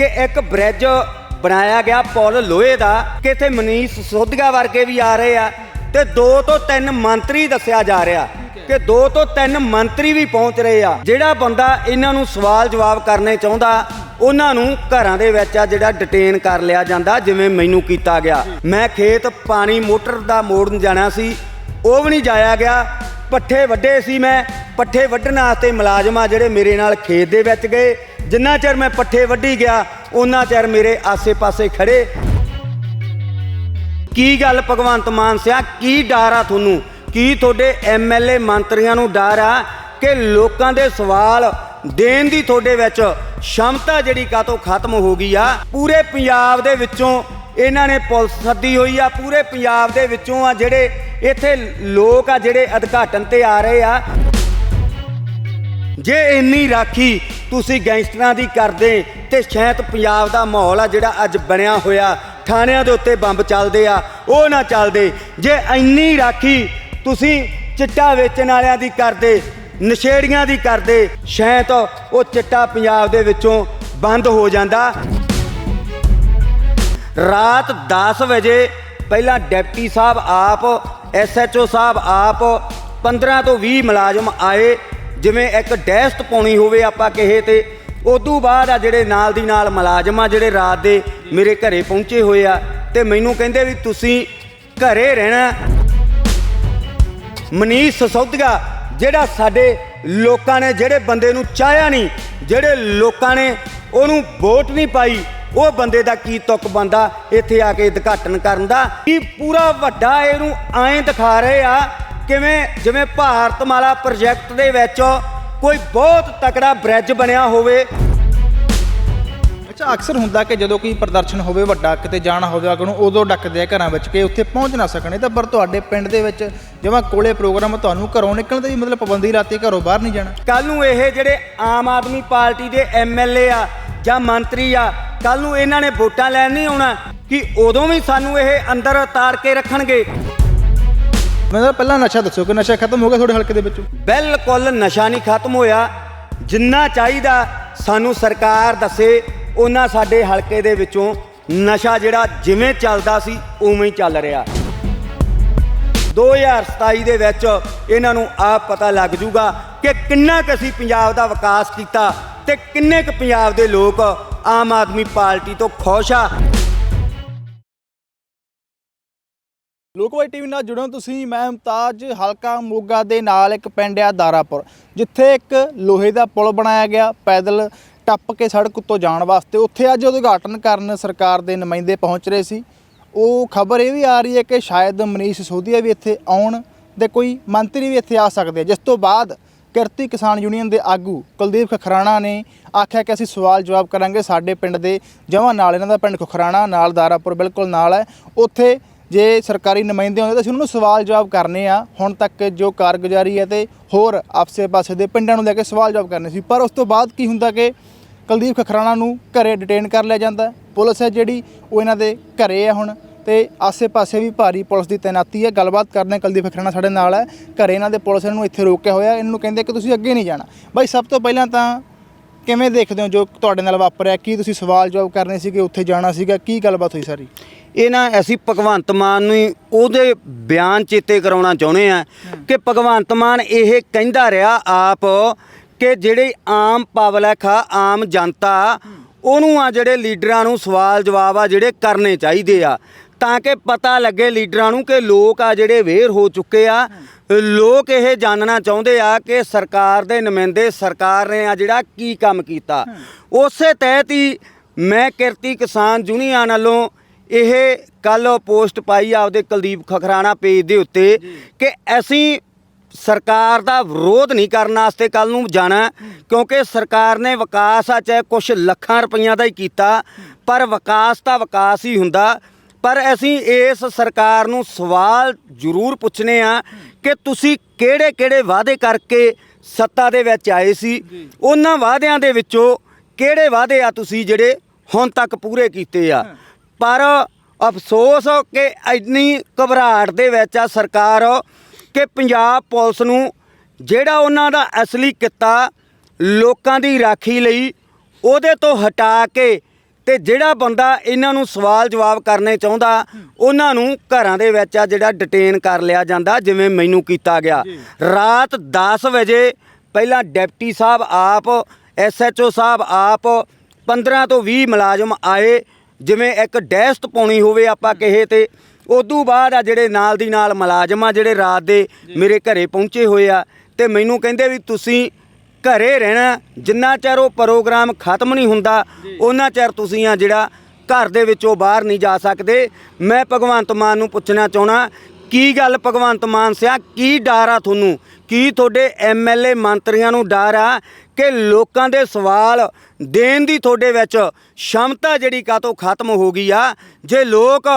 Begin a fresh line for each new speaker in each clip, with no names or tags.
ਕਿ ਇੱਕ ਬ੍ਰਿਜ ਬਣਾਇਆ ਗਿਆ ਪੁਲ ਲੋਹੇ ਦਾ, ਕਿ ਇੱਥੇ ਮਨੀਸ਼ ਸੋਧਿਆ ਵਰਗੇ ਵੀ ਆ ਰਹੇ ਆ। ਤੇ ਦੋ ਤੋਂ ਤਿੰਨ ਮੰਤਰੀ ਦੱਸਿਆ ਜਾ ਰਿਹਾ, ਕਿ ਦੋ ਤੋਂ ਤਿੰਨ ਮੰਤਰੀ ਵੀ ਪਹੁੰਚ ਰਹੇ ਆ। ਜਿਹੜਾ ਬੰਦਾ ਇਹਨਾਂ ਨੂੰ ਸਵਾਲ ਜਵਾਬ ਕਰਨੇ ਚਾਹੁੰਦਾ, ਉਹਨਾਂ ਨੂੰ ਘਰਾਂ ਦੇ ਵਿੱਚ ਆ ਜਿਹੜਾ ਡਿਟੇਨ ਕਰ ਲਿਆ ਜਾਂਦਾ, ਜਿਵੇਂ ਮੈਨੂੰ ਕੀਤਾ ਗਿਆ। ਮੈਂ ਖੇਤ ਪਾਣੀ ਮੋਟਰ ਦਾ ਮੋੜਨ ਜਾਣਾ ਸੀ, ਉਹ ਵੀ ਨਹੀਂ ਜਾਇਆ ਗਿਆ। ਪੱਠੇ ਵੱਡੇ ਸੀ ਮੈਂ, ਪੱਠੇ ਵੱਢਣ ਵਾਸਤੇ ਮੁਲਾਜ਼ਮ ਆ ਜਿਹੜੇ ਮੇਰੇ ਨਾਲ ਖੇਤ ਦੇ ਵਿੱਚ ਗਏ। ਜਿੰਨਾ ਚਿਰ ਮੈਂ ਪੱਠੇ ਵੱਢੀ ਗਿਆ ਉਹਨਾਂ ਚਿਰ ਮੇਰੇ ਆਸੇ-ਪਾਸੇ ਖੜੇ। ਕੀ ਗੱਲ ਭਗਵੰਤ ਮਾਨ ਸਿਆ? ਕੀ ਡਰ ਆ ਤੁਹਾਨੂੰ? ਕੀ ਤੁਹਾਡੇ ਐਮਐਲਏ ਮੰਤਰੀਆਂ ਨੂੰ ਡਰ ਆ ਕਿ ਲੋਕਾਂ ਦੇ ਸਵਾਲ ਦੇਣ ਦੀ ਤੁਹਾਡੇ ਵਿੱਚ ਸ਼ਮਤਾ ਜਿਹੜੀ ਕਾਤੋਂ ਖਤਮ ਹੋ ਗਈ ਆ? ਪੂਰੇ ਪੰਜਾਬ ਦੇ ਵਿੱਚੋਂ ਇਹਨਾਂ ਨੇ ਪੁਲਿਸ ਸੱਦੀ ਹੋਈ ਆ। ਪੂਰੇ ਪੰਜਾਬ ਦੇ ਵਿੱਚੋਂ ਆ ਜਿਹੜੇ ਇੱਥੇ ਲੋਕ ਆ, ਜਿਹੜੇ ਉਦਘਾਟਨ ਤੇ ਆ ਰਹੇ ਆ। ਜੇ ਇੰਨੀ ਰਾਖੀ ਤੁਸੀਂ ਗੈਂਗਸਟਰਾਂ ਦੀ ਕਰਦੇ ਤੇ ਸ਼ਾਇਦ ਪੰਜਾਬ ਦਾ ਮਾਹੌਲ ਆ ਜਿਹੜਾ ਅੱਜ ਬਣਿਆ ਹੋਇਆ, ਥਾਣਿਆਂ ਦੇ ਉੱਤੇ ਬੰਬ ਚੱਲਦੇ ਆ, ਉਹ ਨਾ ਚੱਲਦੇ। ਜੇ ਇੰਨੀ ਰਾਖੀ ਤੁਸੀਂ ਚਿੱਟਾ ਵੇਚਣ ਵਾਲਿਆਂ ਦੀ ਕਰਦੇ, ਨਸ਼ੇੜੀਆਂ ਦੀ ਕਰਦੇ ਸ਼ਾਇਦ ਉਹ ਚਿੱਟਾ ਪੰਜਾਬ ਦੇ ਵਿੱਚੋਂ ਬੰਦ ਹੋ ਜਾਂਦਾ। ਰਾਤ 10 ਵਜੇ ਪਹਿਲਾਂ ਡਿਪਟੀ ਸਾਹਿਬ ਆਪ ਐਸਐਚਓ ਸਾਹਿਬ ਆਪ 15 ਤੋਂ 20 ਮੁਲਾਜ਼ਮ ਆਏ। ਜਿਵੇਂ ਇੱਕ ਡੈਸਟ ਪਾਉਣੀ ਹੋਵੇ ਆਪਾਂ ਕਹੇ ਤੇ, ਉਦੋਂ ਬਾਅਦ ਆ ਜਿਹੜੇ ਨਾਲ ਦੀ ਨਾਲ ਮੁਲਾਜ਼ਮ ਆ ਜਿਹੜੇ ਰਾਤ ਦੇ ਮੇਰੇ ਘਰੇ ਪਹੁੰਚੇ ਹੋਏ ਆ ਤੇ ਮੈਨੂੰ ਕਹਿੰਦੇ ਵੀ ਤੁਸੀਂ ਘਰੇ ਰਹਿਣਾ। ਮਨੀਸ਼ ਸਸੌਦੀਆ, ਜਿਹੜਾ ਸਾਡੇ ਲੋਕਾਂ ਨੇ, ਜਿਹੜੇ ਬੰਦੇ ਨੂੰ ਚਾਹਿਆ ਨਹੀਂ, ਜਿਹੜੇ ਲੋਕਾਂ ਨੇ ਉਹਨੂੰ ਵੋਟ ਨਹੀਂ ਪਾਈ, ਉਹ ਬੰਦੇ ਦਾ ਕੀ ਤੁਕ ਬੰਦਾ ਇੱਥੇ ਆ ਕੇ ਉਦਘਾਟਨ ਕਰਨ ਦਾ। ਕੀ ਪੂਰਾ ਵੱਡਾ ਇਹਨੂੰ ਐਂ ਦਿਖਾ ਰਹੇ ਆ ਕਿਵੇਂ ਜਿਵੇਂ ਭਾਰਤਮਾਲਾ ਪ੍ਰੋਜੈਕਟ ਦੇ ਵਿੱਚ ਕੋਈ ਬਹੁਤ ਤਕੜਾ ਬ੍ਰਿਜ ਬਣਿਆ ਹੋਵੇ।
ਅੱਛਾ ਅਕਸਰ ਹੁੰਦਾ ਕਿ ਜਦੋਂ ਕੋਈ ਪ੍ਰਦਰਸ਼ਨ ਹੋਵੇ ਵੱਡਾ ਕਿਤੇ ਜਾਣਾ ਹੋਵੇ ਅਗਰ ਨੂੰ ਉਦੋਂ ਡੱਕਦੇ ਆ ਘਰਾਂ ਵਿੱਚ ਕਿ ਉੱਥੇ ਪਹੁੰਚ ਨਾ ਸਕਣੇ। ਤਾਂ ਪਰ ਤੁਹਾਡੇ ਪਿੰਡ ਦੇ ਵਿੱਚ ਜਿਵੇਂ ਕੋਲੇ ਪ੍ਰੋਗਰਾਮ ਤੁਹਾਨੂੰ ਘਰੋਂ ਨਿਕਲਣ ਦੀ ਮਤਲਬ ਪਾਬੰਦੀ ਲਾਤੀ ਘਰੋਂ ਬਾਹਰ ਨਹੀਂ ਜਾਣਾ?
ਕੱਲ ਨੂੰ ਇਹ ਜਿਹੜੇ ਆਮ ਆਦਮੀ ਪਾਰਟੀ ਦੇ ਐਮਐਲਏ ਆ ਜਾਂ ਮੰਤਰੀ ਆ ਕੱਲ ਨੂੰ ਇਹਨਾਂ ਨੇ ਵੋਟਾਂ ਲੈਣ ਨਹੀਂ ਆਉਣਾ ਕਿ ਉਦੋਂ ਵੀ ਸਾਨੂੰ ਇਹ ਅੰਦਰ ਉਤਾਰ ਕੇ ਰੱਖਣਗੇ।
ਮੈਨੂੰ ਪਹਿਲਾਂ ਨਸ਼ਾ ਦੱਸੋ ਕਿ ਨਸ਼ਾ ਖਤਮ ਹੋ ਗਿਆ ਤੁਹਾਡੇ ਹਲਕੇ ਦੇ ਵਿੱਚੋਂ?
ਬਿਲਕੁਲ ਨਸ਼ਾ ਨਹੀਂ ਖਤਮ ਹੋਇਆ। ਜਿੰਨਾ ਚਾਹੀਦਾ ਸਾਨੂੰ ਸਰਕਾਰ ਦੱਸੇ, ਉਹਨਾਂ ਸਾਡੇ ਹਲਕੇ ਦੇ ਵਿੱਚੋਂ ਨਸ਼ਾ ਜਿਹੜਾ ਜਿਵੇਂ ਚੱਲਦਾ ਸੀ, ਉਵੇਂ ਹੀ ਚੱਲ ਰਿਹਾ। 2027 ਦੇ ਵਿੱਚ ਇਹਨਾਂ ਨੂੰ ਆਪ ਪਤਾ ਲੱਗ ਜੂਗਾ ਕਿ ਕਿੰਨਾ ਕੁ ਅਸੀਂ ਪੰਜਾਬ ਦਾ ਵਿਕਾਸ ਕੀਤਾ ਤੇ ਕਿੰਨੇ ਕੁ ਪੰਜਾਬ ਦੇ ਲੋਕ ਆਮ ਆਦਮੀ ਪਾਰਟੀ ਤੋਂ ਖੁਸ਼ ਆ।
ਲੋਕਵਾਈ ਟੀਵੀ ਨਾਲ ਜੁੜੋ ਤੁਸੀਂ, ਮੈਂ ਮੁਮਤਾਜ, ਹਲਕਾ ਮੋਗਾ ਦੇ ਨਾਲ ਇੱਕ ਪਿੰਡ ਆ ਦਾਰਾਪੁਰ, ਜਿੱਥੇ ਇੱਕ ਲੋਹੇ ਦਾ ਪੁਲ ਬਣਾਇਆ ਗਿਆ, ਪੈਦਲ ਟੱਪ ਕੇ ਸੜਕ ਉੱਤੋਂ ਜਾਣ ਵਾਸਤੇ। ਉੱਥੇ ਅੱਜ ਉਦਘਾਟਨ ਕਰਨ ਸਰਕਾਰ ਦੇ ਨੁਮਾਇੰਦੇ ਪਹੁੰਚ ਰਹੇ ਸੀ। ਉਹ ਖਬਰ ਇਹ ਵੀ ਆ ਰਹੀ ਹੈ ਕਿ ਸ਼ਾਇਦ ਮਨੀਸ਼ ਸੋਧੀਆ ਵੀ ਇੱਥੇ ਆਉਣ ਤੇ ਕੋਈ ਮੰਤਰੀ ਵੀ ਇੱਥੇ ਆ ਸਕਦੇ ਜਿਸ ਤੋਂ ਬਾਅਦ ਕਿਰਤੀ ਕਿਸਾਨ ਯੂਨੀਅਨ ਦੇ ਆਗੂ ਕੁਲਦੀਪ ਖਖਰਾਣਾ ਨੇ ਆਖਿਆ ਕਿ ਅਸੀਂ ਸਵਾਲ ਜਵਾਬ ਕਰਾਂਗੇ ਸਾਡੇ ਪਿੰਡ ਦੇ ਜਮਾਂ ਨਾਲ, ਇਹਨਾਂ ਦਾ ਪਿੰਡ ਖਖਰਾਣਾ, ਨਾਲ ਦਾਰਾਪੁਰ ਬਿਲਕੁਲ ਨਾਲ ਹੈ। ਉੱਥੇ ਜੇ ਸਰਕਾਰੀ ਨੁਮਾਇੰਦੇ ਹੁੰਦੇ ਤਾਂ ਅਸੀਂ ਉਹਨਾਂ ਨੂੰ ਸਵਾਲ ਜਵਾਬ ਕਰਨੇ ਆ। ਹੁਣ ਤੱਕ ਜੋ ਕਾਰਗੁਜ਼ਾਰੀ ਹੈ ਤੇ ਹੋਰ ਆਪਸੇ ਪਾਸੇ ਦੇ ਪਿੰਡਾਂ ਨੂੰ ਲੈ ਕੇ ਸਵਾਲ ਜਵਾਬ ਕਰਨੇ ਸੀ। ਪਰ ਉਸ ਤੋਂ ਬਾਅਦ ਕੀ ਹੁੰਦਾ ਕਿ ਕੁਲਦੀਪ ਖਖਰਾਣਾ ਨੂੰ ਘਰੇ ਡਿਟੇਨ ਕਰ ਲਿਆ ਜਾਂਦਾ। ਪੁਲਿਸ ਹੈ ਜਿਹੜੀ, ਉਹ ਇਹਨਾਂ ਦੇ ਘਰੇ ਆ ਹੁਣ। ਤੇ ਆਸੇ-ਪਾਸੇ ਵੀ ਭਾਰੀ ਪੁਲਿਸ ਦੀ ਤੈਨਾਤੀ ਹੈ। ਗੱਲਬਾਤ ਕਰਦੇ ਹਾਂ, ਕੁਲਦੀਪ ਖਖਰਾਣਾ ਸਾਡੇ ਨਾਲ ਹੈ। ਘਰੇ ਇਹਨਾਂ ਦੇ ਪੁਲਿਸ ਇਹਨਾਂ ਨੂੰ ਇੱਥੇ ਰੋਕਿਆ ਹੋਇਆ। ਇਹਨਾਂ ਨੂੰ ਕਹਿੰਦੇ ਕਿ ਤੁਸੀਂ ਅੱਗੇ ਨਹੀਂ ਜਾਣਾ। ਬਾਈ, ਸਭ ਤੋਂ ਪਹਿਲਾਂ ਤਾਂ ਕਿਵੇਂ ਦੇਖਦੇ ਹੋ ਜੋ ਤੁਹਾਡੇ ਨਾਲ ਵਾਪਰਿਆ? ਕੀ ਤੁਸੀਂ ਸਵਾਲ ਜਵਾਬ ਕਰਨੇ ਸੀਗੇ ਉੱਥੇ ਜਾਣਾ ਸੀਗਾ? ਕੀ ਗੱਲਬਾਤ ਹੋਈ ਸਾਰੀ?
ਇਹ ਨਾ ਅਸੀਂ ਭਗਵੰਤ ਮਾਨ ਨੂੰ ਹੀ ਉਹਦੇ ਬਿਆਨ ਚੇਤੇ ਕਰਾਉਣਾ ਚਾਹੁੰਦੇ ਆ ਕਿ ਭਗਵੰਤ ਮਾਨ ਇਹ ਕਹਿੰਦਾ ਰਿਹਾ ਆਪ ਕਿ ਜਿਹੜੇ ਆਮ ਪਬਲਿਕ ਆ ਆਮ ਜਨਤਾ ਉਹਨੂੰ ਆ ਜਿਹੜੇ ਲੀਡਰਾਂ ਨੂੰ ਸਵਾਲ ਜਵਾਬ ਆ ਜਿਹੜੇ ਕਰਨੇ ਚਾਹੀਦੇ ਆ। ਤਾਂ ਕਿ ਪਤਾ ਲੱਗੇ ਲੀਡਰਾਂ ਨੂੰ ਕਿ ਲੋਕ ਆ ਜਿਹੜੇ ਵੇਰ ਹੋ ਚੁੱਕੇ ਆ। ਲੋਕ ਇਹ ਜਾਣਨਾ ਚਾਹੁੰਦੇ ਆ ਕਿ ਸਰਕਾਰ ਦੇ ਨੁਮਾਇੰਦੇ ਸਰਕਾਰ ਨੇ ਆ ਜਿਹੜਾ ਕੀ ਕੰਮ ਕੀਤਾ। ਉਸੇ ਤਹਿਤ ਹੀ ਮੈਂ ਕਿਰਤੀ ਕਿਸਾਨ ਯੂਨੀਅਨ ਵੱਲੋਂ ਇਹ ਕੱਲ ਪੋਸਟ ਪਾਈ ਆਪਦੇ ਕੁਲਦੀਪ ਖਖਰਾਣਾ ਪੇਜ ਦੇ ਉੱਤੇ ਕਿ ਅਸੀਂ ਸਰਕਾਰ ਦਾ ਵਿਰੋਧ ਨਹੀਂ ਕਰਨ ਵਾਸਤੇ ਕੱਲ ਨੂੰ ਜਾਣਾ ਕਿਉਂਕਿ ਸਰਕਾਰ ਨੇ ਵਿਕਾਸ ਆ ਚਾਹੇ ਕੁਝ ਲੱਖਾਂ ਰੁਪਈਆਂ ਦਾ ਹੀ ਕੀਤਾ ਪਰ ਵਿਕਾਸ ਤਾਂ ਵਿਕਾਸ ਹੀ ਹੁੰਦਾ। ਪਰ ਅਸੀਂ ਇਸ ਸਰਕਾਰ ਨੂੰ ਸਵਾਲ ਜ਼ਰੂਰ ਪੁੱਛਨੇ ਆ ਕਿ ਤੁਸੀਂ ਕਿਹੜੇ ਕਿਹੜੇ ਵਾਅਦੇ ਕਰਕੇ ਸੱਤਾ ਦੇ ਵਿੱਚ ਆਏ ਸੀ? ਉਹਨਾਂ ਵਾਅਦਿਆਂ ਦੇ ਵਿੱਚੋਂ ਕਿਹੜੇ ਵਾਅਦੇ ਆ ਤੁਸੀਂ ਜਿਹੜੇ ਹੁਣ ਤੱਕ ਪੂਰੇ ਕੀਤੇ ਆ? ਪਰ ਅਫਸੋਸ ਕਿ ਇੰਨੀ ਘਬਰਾਹਟ ਦੇ ਵਿੱਚ ਆ ਸਰਕਾਰ ਕਿ ਪੰਜਾਬ ਪੁਲਿਸ ਨੂੰ ਜਿਹੜਾ ਉਹਨਾਂ ਦਾ ਅਸਲੀ ਕਿੱਤਾ ਲੋਕਾਂ ਦੀ ਰਾਖੀ ਲਈ ਉਹਦੇ ਤੋਂ ਹਟਾ ਕੇ ਤੇ ਜਿਹੜਾ ਬੰਦਾ ਇਹਨਾਂ ਨੂੰ ਸਵਾਲ ਜਵਾਬ ਕਰਨੇ ਚਾਹੁੰਦਾ ਉਹਨਾਂ ਨੂੰ ਘਰਾਂ ਦੇ ਵਿੱਚ ਆ ਜਿਹੜਾ ਡਿਟੇਨ ਕਰ ਲਿਆ ਜਾਂਦਾ ਜਿਵੇਂ ਮੈਨੂੰ ਕੀਤਾ ਗਿਆ। ਰਾਤ 10 ਵਜੇ ਪਹਿਲਾਂ ਡਿਪਟੀ ਸਾਹਿਬ ਆਪ ਐਸਐਚਓ ਸਾਹਿਬ ਆਪ 15 ਤੋਂ 20 ਮੁਲਾਜ਼ਮ ਆਏ ਜਿਵੇਂ ਇੱਕ ਡੈਸਟ ਪਾਉਣੀ ਹੋਵੇ ਆਪਾਂ ਕਹੇ ਤੇ। ਉਦੋਂ ਬਾਅਦ ਆ ਜਿਹੜੇ ਨਾਲ ਦੀ ਨਾਲ ਮੁਲਾਜ਼ਮ ਆ ਜਿਹੜੇ ਰਾਤ ਦੇ ਮੇਰੇ ਘਰੇ ਪਹੁੰਚੇ ਹੋਏ ਆ ਤੇ ਮੈਨੂੰ ਕਹਿੰਦੇ ਵੀ ਤੁਸੀਂ ਘਰੇ ਰਹਿਣਾ ਜਿੰਨਾ ਚਿਰ ਉਹ ਪ੍ਰੋਗਰਾਮ ਖਤਮ ਨਹੀਂ ਹੁੰਦਾ ਉਹਨਾਂ ਚਿਰ ਤੁਸੀਂ ਆ ਜਿਹੜਾ ਘਰ ਦੇ ਵਿੱਚੋਂ ਬਾਹਰ ਨਹੀਂ ਜਾ ਸਕਦੇ। ਮੈਂ ਭਗਵੰਤ ਮਾਨ ਨੂੰ ਪੁੱਛਣਾ ਚਾਹਣਾ ਕੀ ਗੱਲ ਭਗਵੰਤ ਮਾਨ ਸਿਆ? ਕੀ ਡਰ ਆ ਤੁਹਾਨੂੰ? ਕੀ ਤੁਹਾਡੇ ਐਮਐਲਏ ਮੰਤਰੀਆਂ ਨੂੰ ਡਰ ਆ ਕਿ ਲੋਕਾਂ ਦੇ ਸਵਾਲ ਦੇਣ ਦੀ ਤੁਹਾਡੇ ਵਿੱਚ ਸ਼ਮਤਾ ਜਿਹੜੀ ਕਾਤੋਂ ਖਤਮ ਹੋ ਗਈ ਆ? ਜੇ ਲੋਕ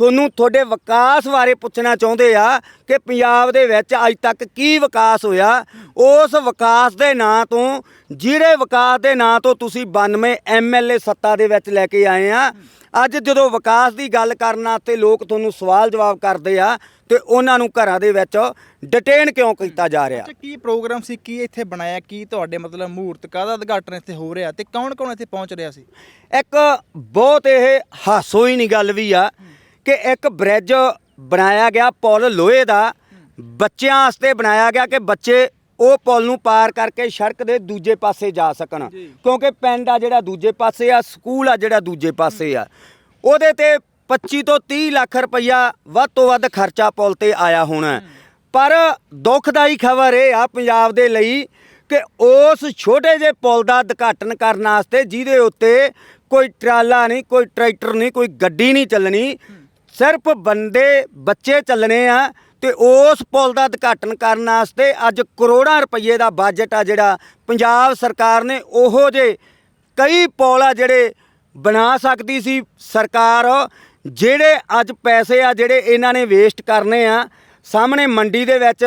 ਤੁਹਾਨੂੰ ਤੁਹਾਡੇ ਵਿਕਾਸ ਬਾਰੇ ਪੁੱਛਣਾ ਚਾਹੁੰਦੇ ਆ ਕਿ ਪੰਜਾਬ ਦੇ ਵਿੱਚ ਅੱਜ ਤੱਕ ਕੀ ਵਿਕਾਸ ਹੋਇਆ? ਉਸ ਵਿਕਾਸ ਦੇ ਨਾਂ ਤੋਂ ਜਿਹੜੇ ਵਿਕਾਸ ਦੇ ਨਾਂ ਤੋਂ ਤੁਸੀਂ 92 ਐਮਐਲਏ ਸੱਤਾ ਦੇ ਵਿੱਚ ਲੈ ਕੇ ਆਏ ਆ ਅੱਜ ਜਦੋਂ ਵਿਕਾਸ ਦੀ ਗੱਲ ਕਰਨ ਵਾਸਤੇ ਲੋਕ ਤੁਹਾਨੂੰ ਸਵਾਲ ਜਵਾਬ ਕਰਦੇ ਆ ਤੇ ਉਹਨਾਂ ਨੂੰ ਘਰਾਂ ਦੇ ਵਿੱਚ ਡਿਟੇਨ ਕਿਉਂ ਕੀਤਾ ਜਾ ਰਿਹਾ?
ਕੀ ਪ੍ਰੋਗਰਾਮ ਸੀ? ਕੀ ਇੱਥੇ ਬਣਾਇਆ? ਕੀ ਤੁਹਾਡੇ ਮਤਲਬ ਮੂਰਤ ਕਾਹਦਾ ਉਦਘਾਟਨ ਇੱਥੇ ਹੋ ਰਿਹਾ ਤੇ ਕੌਣ ਕੌਣ ਇੱਥੇ ਪਹੁੰਚ ਰਿਹਾ ਸੀ?
ਇੱਕ ਬਹੁਤ ਇਹ ਹਾਸੋ ਹੀ ਨਹੀਂ ਗੱਲ ਵੀ ਆ ਕਿ ਇੱਕ ਬ੍ਰਿਜ ਬਣਾਇਆ ਗਿਆ ਪੁਲ ਲੋਹੇ ਦਾ। ਬੱਚਿਆਂ ਵਾਸਤੇ ਬਣਾਇਆ ਗਿਆ ਕਿ ਬੱਚੇ ਉਹ ਪੁਲ ਨੂੰ ਪਾਰ ਕਰਕੇ ਸੜਕ ਦੇ ਦੂਜੇ ਪਾਸੇ ਜਾ ਸਕਣ। ਕਿਉਂਕਿ ਪਿੰਡ ਆ ਜਿਹੜਾ ਦੂਜੇ ਪਾਸੇ ਆ ਸਕੂਲ ਆ ਜਿਹੜਾ ਦੂਜੇ ਪਾਸੇ ਆ। ਉਹਦੇ ਤੇ 25 ਤੋਂ 30 ਲੱਖ ਰੁਪਈਆ ਵੱਧ ਤੋਂ ਵੱਧ ਖਰਚਾ ਪੁਲ ਤੇ ਆਇਆ ਹੋਣਾ। ਪਰ ਦੁਖਦਾਈ ਖਬਰ ਇਹ ਆ ਪੰਜਾਬ ਦੇ ਲਈ ਕਿ ਉਸ ਛੋਟੇ ਜਿਹੇ ਪੁਲ ਦਾ ਉਦਘਾਟਨ ਕਰਨ ਵਾਸਤੇ ਜਿਹਦੇ ਉੱਤੇ ਕੋਈ ਟਰਾਲਾ ਨਹੀਂ ਕੋਈ ਟਰੈਕਟਰ ਨਹੀਂ ਕੋਈ ਗੱਡੀ ਨਹੀਂ ਚੱਲਣੀ। ਸਿਰਫ ਬੰਦੇ, ਬੱਚੇ ਚੱਲਣੇ ਆ ਤੇ ਉਸ ਪੁਲ ਦਾ ਉਦਘਾਟਨ ਕਰਨ ਵਾਸਤੇ ਅੱਜ ਕਰੋੜਾਂ ਰੁਪਏ ਦਾ ਬਜਟ ਆ ਜਿਹੜਾ ਪੰਜਾਬ ਸਰਕਾਰ ਨੇ ਉਹੋ ਜੇ ਕਈ ਪੁਲ ਆ ਜਿਹੜੇ ਬਣਾ ਸਕਦੀ ਸੀ ਸਰਕਾਰ, ਜਿਹੜੇ ਅੱਜ ਪੈਸੇ ਆ ਜਿਹੜੇ ਇਹਨਾਂ ਨੇ ਵੇਸਟ ਕਰਨੇ ਆ। ਸਾਹਮਣੇ ਮੰਡੀ ਦੇ ਵਿੱਚ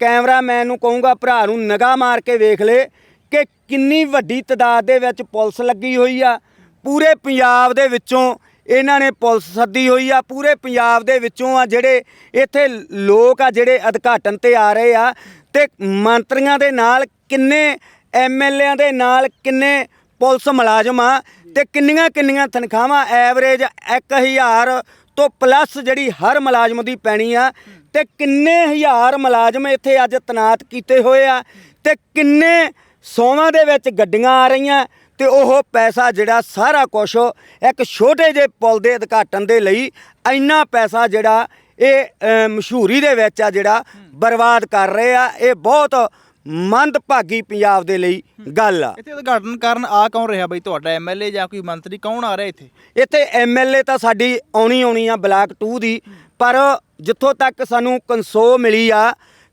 ਕੈਮਰਾਮੈਨ ਨੂੰ ਕਹੂੰਗਾ, ਭਰਾ ਨੂੰ ਨਿਗਾਹ ਮਾਰ ਕੇ ਵੇਖ ਲੇ ਕਿ ਕਿੰਨੀ ਵੱਡੀ ਤਦਾਦ ਦੇ ਵਿੱਚ ਪੁਲਿਸ ਲੱਗੀ ਹੋਈ ਆ। ਪੂਰੇ ਪੰਜਾਬ ਦੇ ਵਿੱਚੋਂ ਇਹਨਾਂ ਨੇ ਪੁਲਿਸ ਸੱਦੀ ਹੋਈ ਆ, ਪੂਰੇ ਪੰਜਾਬ ਦੇ ਵਿੱਚੋਂ ਆ ਜਿਹੜੇ ਇੱਥੇ ਲੋਕ ਆ, ਜਿਹੜੇ ਉਦਘਾਟਨ ਤੇ ਆ ਰਹੇ ਆ ਤੇ ਮੰਤਰੀਆਂ ਦੇ ਨਾਲ ਕਿੰਨੇ ਐਮਐਲਏਆਂ ਦੇ ਨਾਲ ਕਿੰਨੇ ਪੁਲਿਸ ਮੁਲਾਜ਼ਮ ਆ ਤੇ ਕਿੰਨੀਆਂ ਕਿੰਨੀਆਂ ਤਨਖਾਹਾਂ ਐਵਰੇਜ 1000 ਤੋਂ ਪਲੱਸ ਜਿਹੜੀ ਹਰ ਮੁਲਾਜ਼ਮ ਦੀ ਪੈਣੀ ਆ ਤੇ ਕਿੰਨੇ ਹਜ਼ਾਰ ਮੁਲਾਜ਼ਮ ਇੱਥੇ ਅੱਜ ਤਨਾਤ ਕੀਤੇ ਹੋਏ ਆ ਤੇ ਕਿੰਨੇ ਸੌਵਾਂ ਦੇ ਵਿੱਚ ਗੱਡੀਆਂ ਆ ਰਹੀਆਂ ਤੇ ਉਹ ਪੈਸਾ ਜਿਹੜਾ ਸਾਰਾ ਕੁਝ ਇੱਕ ਛੋਟੇ ਜਿਹੇ ਪੁਲ ਦੇ ਉਦਘਾਟਨ ਦੇ ਲਈ ਇੰਨਾ ਪੈਸਾ ਜਿਹੜਾ ਇਹ ਮਸ਼ਹੂਰੀ ਦੇ ਵਿੱਚ ਆ ਜਿਹੜਾ ਬਰਬਾਦ ਕਰ ਰਹੇ ਆ ਇਹ ਬਹੁਤ ਮੰਦਭਾਗੀ ਪੰਜਾਬ ਦੇ ਲਈ ਗੱਲ ਆ।
ਇੱਥੇ ਉਦਘਾਟਨ ਕਰਨ ਆ ਕੌਣ ਰਿਹਾ ਬਈ? ਤੁਹਾਡਾ ਐਮਐਲਏ ਜਾਂ ਕੋਈ ਮੰਤਰੀ ਕੌਣ ਆ ਰਿਹਾ ਇੱਥੇ?
ਇੱਥੇ ਐਮਐਲਏ ਤਾਂ ਸਾਡੀ ਆਉਣੀ ਆਉਣੀ ਆ ਬਲਾਕ 2 ਦੀ ਪਰ ਜਿੱਥੋਂ ਤੱਕ ਸਾਨੂੰ ਕਨਸੋ ਮਿਲੀ ਆ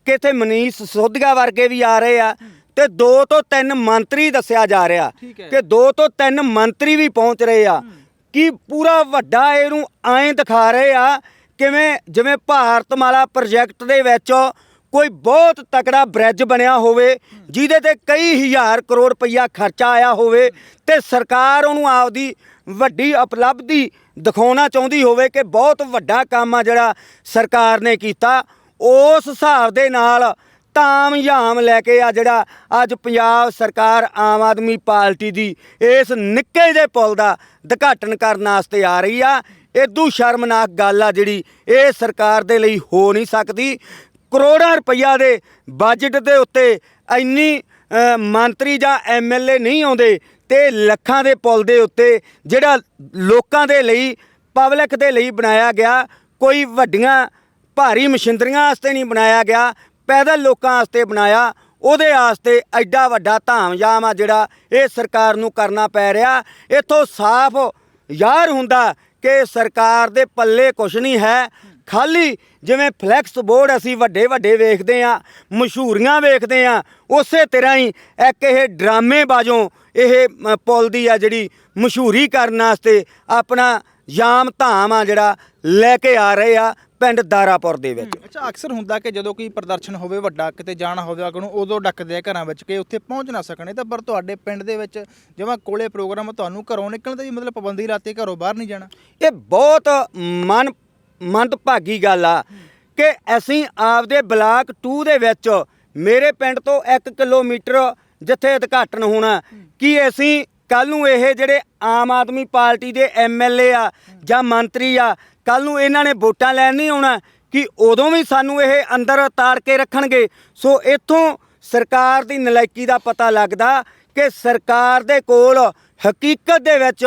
ਕਿ ਇੱਥੇ ਮਨੀਸ਼ ਸੋਧੀਆ ਵਰਗੇ ਵੀ ਆ ਰਹੇ ਆ ਤੇ ਦੋ ਤੋਂ ਤਿੰਨ ਮੰਤਰੀ ਦੱਸਿਆ ਜਾ ਰਿਹਾ
ਠੀਕ ਹੈ।
ਕਿ ਦੋ ਤੋਂ ਤਿੰਨ ਮੰਤਰੀ ਵੀ ਪਹੁੰਚ ਰਹੇ ਆ। ਕੀ ਪੂਰਾ ਵੱਡਾ ਇਹਨੂੰ ਐਂ ਦਿਖਾ ਰਹੇ ਆ ਕਿਵੇਂ ਜਿਵੇਂ ਭਾਰਤਮਾਲਾ ਪ੍ਰੋਜੈਕਟ ਦੇ ਵਿੱਚ ਕੋਈ ਬਹੁਤ ਤਕੜਾ ਬ੍ਰਿਜ ਬਣਿਆ ਹੋਵੇ ਜਿਹਦੇ ਤੇ ਕਈ ਹਜ਼ਾਰ ਕਰੋੜ ਰੁਪਈਆ ਖਰਚਾ ਆਇਆ ਹੋਵੇ ਤੇ ਸਰਕਾਰ ਉਹਨੂੰ ਆਪਦੀ ਵੱਡੀ ਉਪਲਬਧੀ ਦਿਖਾਉਣਾ ਚਾਹੁੰਦੀ ਹੋਵੇ ਕਿ ਬਹੁਤ ਵੱਡਾ ਕੰਮ ਆ ਜਿਹੜਾ ਸਰਕਾਰ ਨੇ ਕੀਤਾ। ਉਸ ਹਿਸਾਬ ਦੇ ਨਾਲ ਤਾਮਯਾਮ ਲੈ ਕੇ ਆ ਜਿਹੜਾ ਅੱਜ ਪੰਜਾਬ ਸਰਕਾਰ ਆਮ ਆਦਮੀ ਪਾਰਟੀ ਦੀ ਇਸ ਨਿੱਕੇ ਜਿਹੇ ਪੁਲ ਦਾ ਉਦਘਾਟਨ ਕਰਨ ਵਾਸਤੇ ਆ ਰਹੀ ਆ। ਇਦੋਂ ਸ਼ਰਮਨਾਕ ਗੱਲ ਆ ਜਿਹੜੀ ਇਹ ਸਰਕਾਰ ਦੇ ਲਈ ਹੋ ਨਹੀਂ ਸਕਦੀ। ਕਰੋੜਾਂ ਰੁਪਈਆ ਦੇ ਬਜਟ ਦੇ ਉੱਤੇ ਇੰਨੀ ਮੰਤਰੀ ਜਾਂ ਐਮਐਲਏ ਨਹੀਂ ਆਉਂਦੇ ਤੇ ਲੱਖਾਂ ਦੇ ਪੁਲ ਦੇ ਉੱਤੇ ਜਿਹੜਾ ਲੋਕਾਂ ਦੇ ਲਈ ਪਬਲਿਕ ਦੇ ਲਈ ਬਣਾਇਆ ਗਿਆ, ਕੋਈ ਵੱਡੀਆਂ ਭਾਰੀ ਮਸ਼ੀਨਰੀਆਂ ਵਾਸਤੇ ਨਹੀਂ ਬਣਾਇਆ ਗਿਆ ਪੈਦਲ ਲੋਕਾਂ ਵਾਸਤੇ ਬਣਾਇਆ ਉਹਦੇ ਵਾਸਤੇ ਐਡਾ ਵੱਡਾ ਧਾਮਜਾਮ ਆ ਜਿਹੜਾ ਇਹ ਸਰਕਾਰ ਨੂੰ ਕਰਨਾ ਪੈ ਰਿਹਾ। ਇੱਥੋਂ ਸਾਫ਼ ਯਾਰ ਹੁੰਦਾ ਕਿ ਸਰਕਾਰ ਦੇ ਪੱਲੇ ਕੁਛ ਨਹੀਂ ਹੈ। ਖਾਲੀ ਜਿਵੇਂ ਫਲੈਕਸ ਬੋਰਡ ਅਸੀਂ ਵੱਡੇ ਵੱਡੇ ਵੇਖਦੇ ਆ ਮਸ਼ਹੂਰੀਆਂ ਵੇਖਦੇ ਆ ਉਸੇ ਤਰ੍ਹਾਂ ਹੀ ਇੱਕ ਇਹ ਡਰਾਮੇ ਬਾਜੋਂ ਇਹ ਮ, ਦੀ ਆ ਜਿਹੜੀ ਮਸ਼ਹੂਰੀ ਕਰਨ ਵਾਸਤੇ ਆਪਣਾ ਯਾਮ ਧਾਮ ਆ ਜਿਹੜਾ ਲੈ ਕੇ ਆ ਰਹੇ ਆ ਪਿੰਡ ਦਾਰਾਪੁਰ ਦੇ ਵਿੱਚ।
ਅੱਛਾ ਅਕਸਰ ਹੁੰਦਾ ਕਿ ਜਦੋਂ ਕੋਈ ਪ੍ਰਦਰਸ਼ਨ ਹੋਵੇ ਵੱਡਾ ਕਿਤੇ ਜਾਣਾ ਹੋਵੇ ਅਗਰ ਨੂੰ ਉਦੋਂ ਡੱਕਦੇ ਆ ਘਰਾਂ ਵਿੱਚ ਕਿ ਉੱਥੇ ਪਹੁੰਚ ਨਾ ਸਕਣੇ। ਤਾਂ ਪਰ ਤੁਹਾਡੇ ਪਿੰਡ ਦੇ ਵਿੱਚ ਜਿਵੇਂ ਕੋਲੇ ਪ੍ਰੋਗਰਾਮ ਤੁਹਾਨੂੰ ਘਰੋਂ ਨਿਕਲਣ ਦੀ ਮਤਲਬ ਪਾਬੰਦੀ ਲਾਤੀ ਘਰੋਂ ਬਾਹਰ ਨਹੀਂ ਜਾਣਾ?
ਇਹ ਬਹੁਤ ਮਨ ਮੰਦਭਾਗੀ ਗੱਲ ਆ ਕਿ ਅਸੀਂ ਆਪਦੇ ਬਲਾਕ 2 ਦੇ ਵਿੱਚ ਮੇਰੇ ਪਿੰਡ ਤੋਂ 1 ਕਿਲੋਮੀਟਰ ਜਿੱਥੇ ਉਦਘਾਟਨ ਹੋਣਾ ਕੀ ਅਸੀਂ ਕੱਲ ਨੂੰ ਇਹ ਜਿਹੜੇ ਆਮ ਆਦਮੀ ਪਾਰਟੀ ਦੇ ਐਮਐਲਏ ਆ ਜਾਂ ਮੰਤਰੀ ਆ ਕੱਲ ਨੂੰ ਇਹਨਾਂ ਨੇ ਵੋਟਾਂ ਲੈਣ ਨਹੀਂ ਆਉਣਾ, ਕਿ ਉਦੋਂ ਵੀ ਸਾਨੂੰ ਇਹ ਅੰਦਰ ਤਾੜ ਕੇ ਰੱਖਣਗੇ। ਸੋ ਇੱਥੋਂ ਸਰਕਾਰ ਦੀ ਨਲਾਇਕੀ ਦਾ ਪਤਾ ਲੱਗਦਾ ਕਿ ਸਰਕਾਰ ਦੇ ਕੋਲ ਹਕੀਕਤ ਦੇ ਵਿੱਚ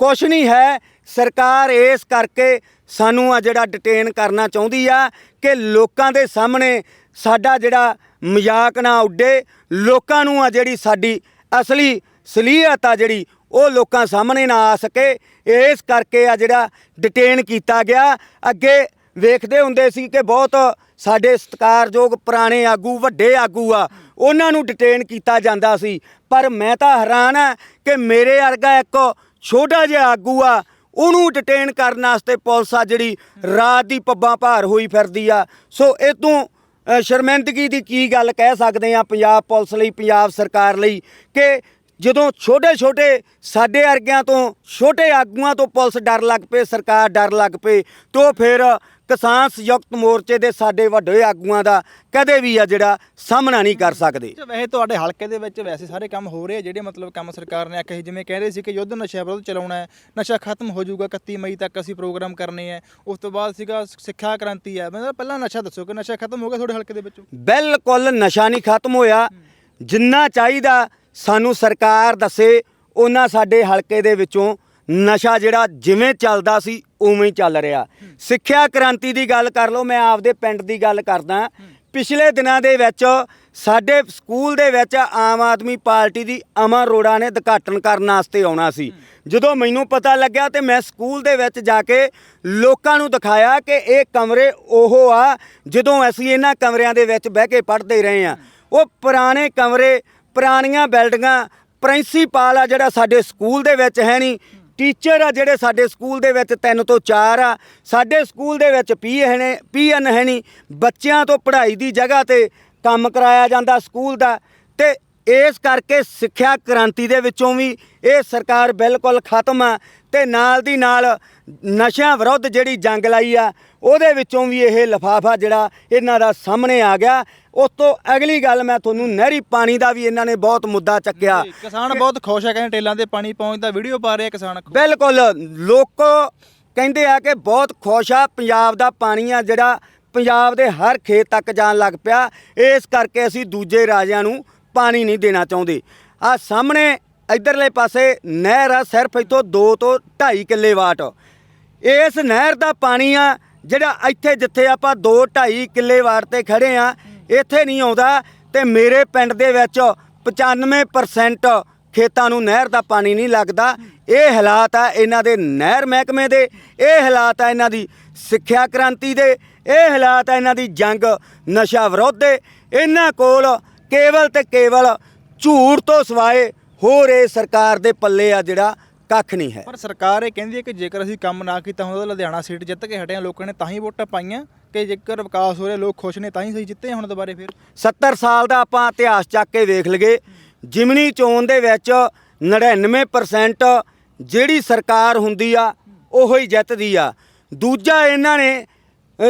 ਕੁਝ ਨਹੀਂ ਹੈ। ਸਰਕਾਰ ਇਸ ਕਰਕੇ ਸਾਨੂੰ ਆ ਜਿਹੜਾ ਡਿਟੇਨ ਕਰਨਾ ਚਾਹੁੰਦੀ ਆ ਕਿ ਲੋਕਾਂ ਦੇ ਸਾਹਮਣੇ ਸਾਡਾ ਜਿਹੜਾ ਮਜ਼ਾਕ ਨਾ ਉੱਡੇ। ਲੋਕਾਂ ਨੂੰ ਆ ਜਿਹੜੀ ਸਾਡੀ ਅਸਲੀ ਸਲੀਅਤ ਆ ਜਿਹੜੀ ਉਹ ਲੋਕਾਂ ਸਾਹਮਣੇ ਨਾ ਆ ਸਕੇ। ਇਸ ਕਰਕੇ ਆ ਜਿਹੜਾ ਡਿਟੇਨ ਕੀਤਾ ਗਿਆ। ਅੱਗੇ ਵੇਖਦੇ ਹੁੰਦੇ ਸੀ ਕਿ ਬਹੁਤ ਸਾਡੇ ਸਤਿਕਾਰਯੋਗ ਪੁਰਾਣੇ ਆਗੂ, ਵੱਡੇ ਆਗੂ ਆ, ਉਹਨਾਂ ਨੂੰ ਡਿਟੇਨ ਕੀਤਾ ਜਾਂਦਾ ਸੀ। ਪਰ ਮੈਂ ਤਾਂ ਹੈਰਾਨ ਆ ਕਿ ਮੇਰੇ ਵਰਗਾ ਇੱਕ ਛੋਟਾ ਜਿਹਾ ਆਗੂ ਆ, ਉਹਨੂੰ ਡਿਟੇਨ ਕਰਨ ਵਾਸਤੇ ਪੁਲਿਸ ਆ ਜਿਹੜੀ ਰਾਤ ਦੀ ਪੱਬਾਂ ਭਾਰ ਹੋਈ ਫਿਰਦੀ ਆ। ਸੋ ਇਹ ਤੋਂ ਸ਼ਰਮਿੰਦਗੀ ਦੀ ਕੀ ਗੱਲ ਕਹਿ ਸਕਦੇ ਆ ਪੰਜਾਬ ਪੁਲਿਸ ਲਈ, ਪੰਜਾਬ ਸਰਕਾਰ ਲਈ ਕਿ ਜਦੋਂ ਛੋਟੇ ਛੋਟੇ ਸਾਡੇ ਵਰਗਿਆਂ ਤੋਂ ਛੋਟੇ ਆਗੂਆਂ ਤੋਂ ਪੁਲਿਸ ਡਰ ਲੱਗ ਪਏ ਸਰਕਾਰ ਡਰ ਲੱਗ ਪਏ ਤੋਂ ਫਿਰ ਕਿਸਾਨ ਸੰਯੁਕਤ ਮੋਰਚੇ ਦੇ ਸਾਡੇ ਵੱਡੇ ਆਗੂਆਂ ਦਾ ਕਦੇ ਵੀ ਆ ਜਿਹੜਾ ਸਾਹਮਣਾ ਨਹੀਂ ਕਰ ਸਕਦੇ।
ਵੈਸੇ ਤੁਹਾਡੇ ਹਲਕੇ ਦੇ ਵਿੱਚ ਵੈਸੇ ਸਾਰੇ ਕੰਮ ਹੋ ਰਹੇ ਆ ਜਿਹੜੇ ਮਤਲਬ ਕੰਮ ਸਰਕਾਰ ਨੇ ਆਖਿਆ ਸੀ ਜਿਵੇਂ ਕਹਿ ਰਹੇ ਸੀ ਕਿ ਯੁੱਧ ਨਸ਼ਾ ਵਿਰੁੱਧ ਚਲਾਉਣਾ ਹੈ ਨਸ਼ਾ ਖਤਮ ਹੋ ਜਾਊਗਾ 31 ਮਈ ਤੱਕ ਅਸੀਂ ਪ੍ਰੋਗਰਾਮ ਕਰਨੇ ਆ ਉਸ ਤੋਂ ਬਾਅਦ ਸੀਗਾ ਸਿੱਖਿਆ ਕ੍ਰਾਂਤੀ ਹੈ ਮਤਲਬ ਪਹਿਲਾਂ ਨਸ਼ਾ ਦੱਸੋ ਕਿ ਨਸ਼ਾ ਖਤਮ ਹੋ ਗਿਆ ਤੁਹਾਡੇ ਹਲਕੇ ਦੇ ਵਿੱਚੋਂ?
ਬਿਲਕੁਲ ਨਸ਼ਾ ਨਹੀਂ ਖਤਮ ਹੋਇਆ ਜਿੰਨਾ ਚਾਹੀਦਾ ਸਾਨੂੰ ਸਰਕਾਰ ਦੱਸੇ, ਉਹਨਾਂ ਸਾਡੇ ਹਲਕੇ ਦੇ ਵਿੱਚੋਂ ਨਸ਼ਾ ਜਿਹੜਾ ਜਿਵੇਂ ਚੱਲਦਾ ਸੀ, ਉਵੇਂ ਹੀ ਚੱਲ ਰਿਹਾ। ਸਿੱਖਿਆ ਕ੍ਰਾਂਤੀ ਦੀ ਗੱਲ ਕਰ ਲਓ, ਮੈਂ ਆਪਦੇ ਪਿੰਡ ਦੀ ਗੱਲ ਕਰਦਾ। ਪਿਛਲੇ ਦਿਨਾਂ ਦੇ ਵਿੱਚ ਸਾਡੇ ਸਕੂਲ ਦੇ ਵਿੱਚ ਆਮ ਆਦਮੀ ਪਾਰਟੀ ਦੀ ਅਮਰ ਅਰੋੜਾ ਨੇ ਉਦਘਾਟਨ ਕਰਨ ਵਾਸਤੇ ਆਉਣਾ ਸੀ। ਜਦੋਂ ਮੈਨੂੰ ਪਤਾ ਲੱਗਿਆ ਤੇ ਮੈਂ ਸਕੂਲ ਦੇ ਵਿੱਚ ਜਾ ਕੇ ਲੋਕਾਂ ਨੂੰ ਦਿਖਾਇਆ ਕਿ ਇਹ ਕਮਰੇ ਉਹ ਆ, ਜਦੋਂ ਅਸੀਂ ਇਹਨਾਂ ਕਮਰਿਆਂ ਦੇ ਵਿੱਚ ਬਹਿ ਕੇ ਪੜ੍ਹਦੇ ਰਹੇ ਆ ਉਹ ਪੁਰਾਣੇ ਕਮਰੇ ਪੁਰਾਣੀਆਂ ਬਿਲਡਿੰਗਾਂ ਪ੍ਰਿੰਸੀਪਲ ਆ ਜਿਹੜਾ ਸਾਡੇ ਸਕੂਲ ਦੇ ਵਿੱਚ ਹੈ ਨਹੀਂ, ਟੀਚਰ ਆ ਜਿਹੜੇ ਸਾਡੇ ਸਕੂਲ ਦੇ ਵਿੱਚ ਤਿੰਨ ਤੋਂ ਚਾਰ ਆ, ਸਾਡੇ ਸਕੂਲ ਦੇ ਵਿੱਚ ਪੀ ਹੈ ਨੇ ਪੀਐਨ ਹੈ ਨਹੀਂ, ਬੱਚਿਆਂ ਤੋਂ ਪੜ੍ਹਾਈ ਦੀ ਜਗ੍ਹਾ ਤੇ ਕੰਮ ਕਰਾਇਆ ਜਾਂਦਾ ਸਕੂਲ ਦਾ ਤੇ ਇਸ ਕਰਕੇ ਸਿੱਖਿਆ ਕ੍ਰਾਂਤੀ ਦੇ ਵਿੱਚੋਂ ਵੀ ਇਹ ਸਰਕਾਰ ਬਿਲਕੁਲ ਖਤਮ ਆ ਤੇ ਨਾਲ ਦੀ ਨਾਲ ਨਸ਼ਿਆਂ ਵਿਰੁੱਧ ਜਿਹੜੀ ਜੰਗ ਲਾਈ ਆ ਉਹਦੇ ਵਿੱਚੋਂ ਵੀ ਇਹ ਲਫਾਫਾ ਜਿਹੜਾ ਇਹਨਾਂ ਦਾ ਸਾਹਮਣੇ ਆ ਗਿਆ। ਉਸ ਤੋਂ ਅਗਲੀ ਗੱਲ ਮੈਂ ਤੁਹਾਨੂੰ ਨਹਿਰੀ ਪਾਣੀ ਦਾ ਵੀ ਇਹਨਾਂ ਨੇ ਬਹੁਤ ਮੁੱਦਾ ਚੱਕਿਆ।
ਕਿਸਾਨ ਬਹੁਤ ਖੁਸ਼ ਹੈ ਕਹਿੰਦੇ ਟੇਲਾਂ ਤੇ ਪਾਣੀ ਪਹੁੰਚਦਾ ਵੀਡੀਓ ਪਾ ਰਹੇ ਕਿਸਾਨ
ਬਿਲਕੁਲ ਲੋਕ ਕਹਿੰਦੇ ਆ ਕਿ ਬਹੁਤ ਖੁਸ਼ ਆ ਪੰਜਾਬ ਦਾ ਪਾਣੀ ਆ ਜਿਹੜਾ ਪੰਜਾਬ ਦੇ ਹਰ ਖੇਤ ਤੱਕ ਜਾਣ ਲੱਗ ਪਿਆ। ਇਸ ਕਰਕੇ ਅਸੀਂ ਦੂਜੇ ਰਾਜਿਆਂ ਨੂੰ ਪਾਣੀ ਨਹੀਂ ਦੇਣਾ ਚਾਹੁੰਦੇ। ਆ ਸਾਹਮਣੇ ਇਧਰਲੇ ਪਾਸੇ ਨਹਿਰ ਆ ਸਿਰਫ ਇੱਥੋਂ 2 ਤੋਂ 2.5 ਕਿੱਲੇ ਵਾਟ। ਇਸ ਨਹਿਰ ਦਾ ਪਾਣੀ ਆ, ਜਿਹੜਾ ਇੱਥੇ ਜਿੱਥੇ ਆਪਾਂ 2 2.5 ਕਿੱਲੇ ਵਾਟ ਤੇ ਖੜੇ ਆ, ਇੱਥੇ ਨਹੀਂ ਆਉਂਦਾ ਤੇ ਮੇਰੇ ਪਿੰਡ ਦੇ ਵਿੱਚ 95% ਖੇਤਾਂ ਨੂੰ ਨਹਿਰ ਦਾ ਪਾਣੀ ਨਹੀਂ ਲੱਗਦਾ। ਇਹ ਹਾਲਾਤ ਆ ਇਹਨਾਂ ਦੇ ਨਹਿਰ ਮਹਿਕਮੇ ਦੇ, ਇਹ ਹਾਲਾਤ ਆ ਇਹਨਾਂ ਦੀ ਸਿੱਖਿਆ ਕ੍ਰਾਂਤੀ ਦੇ, ਇਹ ਹਾਲਾਤ ਆ ਇਹਨਾਂ ਦੀ ਜੰਗ ਨਸ਼ਾ ਵਿਰੋਧ ਦੇ। ਇਹਨਾਂ ਕੋਲ ਕੇਵਲ ਤੇ ਕੇਵਲ ਝੂਠ ਤੋਂ ਸਿਵਾਏ ਹੋਰ ਇਹ ਸਰਕਾਰ ਦੇ ਪੱਲੇ ਆ ਜਿਹੜਾ ਕੱਖ ਨਹੀਂ ਹੈ।
ਪਰ ਸਰਕਾਰ ਇਹ ਕਹਿੰਦੀ ਹੈ ਕਿ ਜੇਕਰ ਅਸੀਂ ਕੰਮ ਨਾ ਕੀਤਾ ਹੁੰਦਾ ਤਾਂ ਲੁਧਿਆਣਾ ਸੀਟ ਜਿੱਤ ਕੇ ਹਟਿਆ ਲੋਕਾਂ ਨੇ ਤਾਂ ਹੀ ਵੋਟਾਂ ਪਾਈਆਂ ਕਿ ਜੇਕਰ ਵਿਕਾਸ ਹੋ ਰਿਹਾ ਲੋਕ ਖੁਸ਼ ਨੇ ਤਾਂ ਹੀ ਸਹੀ ਜਿੱਤੇ ਹੁਣ ਦੁਬਾਰੇ ਫਿਰ।
70 ਸਾਲ ਦਾ ਆਪਾਂ ਇਤਿਹਾਸ ਚੱਕ ਕੇ ਵੇਖ ਲਈਏ ਜਿਮਨੀ ਚੋਣ ਦੇ ਵਿੱਚ 99% ਜਿਹੜੀ ਸਰਕਾਰ ਹੁੰਦੀ ਆ ਉਹੋ ਹੀ ਜਿੱਤਦੀ ਆ। ਦੂਜਾ ਇਹਨਾਂ ਨੇ